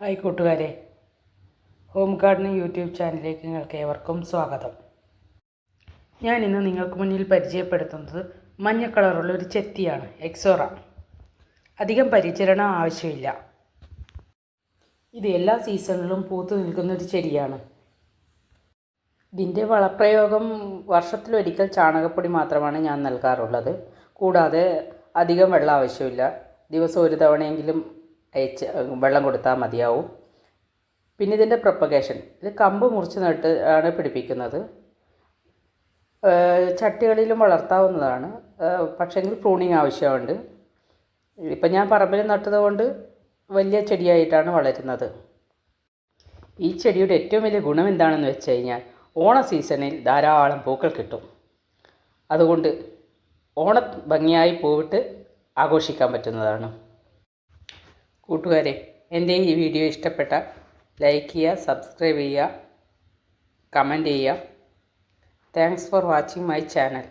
Hi കൂട്ടുകാരെ. Home gardening YouTube ചാനലിലേക്ക് നിങ്ങൾക്ക് ഏവർക്കും സ്വാഗതം. ഞാൻ ഇന്ന് നിങ്ങൾക്ക് മുന്നിൽ പരിചയപ്പെടുത്തുന്നത് മഞ്ഞ കളറുള്ള ഒരു ചെത്തിയാണ് എക്സോറ. അധികം പരിചരണം ആവശ്യമില്ല. ഇത് എല്ലാ സീസണിലും പൂത്തു നിൽക്കുന്ന ഒരു ചെടിയാണ്. ഇതിന്റെ വളപ്രയോഗം വർഷത്തിലൊരിക്കൽ ചാണകപ്പൊടി മാത്രമാണ് ഞാൻ നൽകാറുള്ളത്. കൂടാതെ അധികം വെള്ളം ആവശ്യമില്ല. ദിവസം ഒരു തവണയെങ്കിലും അയച്ച് വെള്ളം കൊടുത്താൽ മതിയാവും. പിന്നെ ഇതിന്റെ പ്രൊപ്പഗേഷൻ ഇത് കമ്പ് മുറിച്ച് നട്ട് ആണ് പിടിപ്പിക്കുന്നത്. ചട്ടികളിലും വളർത്താവുന്നതാണ്. പക്ഷേങ്കിൽ പ്രൂണിങ് ആവശ്യമുണ്ട്. ഇപ്പം ഞാൻ പറമ്പിൽ നട്ടത് കൊണ്ട് വലിയ ചെടിയായിട്ടാണ് വളരുന്നത്. ഈ ചെടിയുടെ ഏറ്റവും വലിയ ഗുണം എന്താണെന്ന് വെച്ച് കഴിഞ്ഞാൽ ഓണ സീസണിൽ ധാരാളം പൂക്കൾ കിട്ടും. അതുകൊണ്ട് ഓണ ഭംഗിയായി പൂവിട്ട് ആഘോഷിക്കാൻ പറ്റുന്നതാണ്. കൂട്ടുകാരെ എന്റെ ഈ വീഡിയോ ഇഷ്ടപ്പെട്ട ലൈക്ക് ചെയ്യുക സബ്സ്ക്രൈബ് ചെയ്യുക കമന്റ് ചെയ്യുക. Thanks for watching my channel.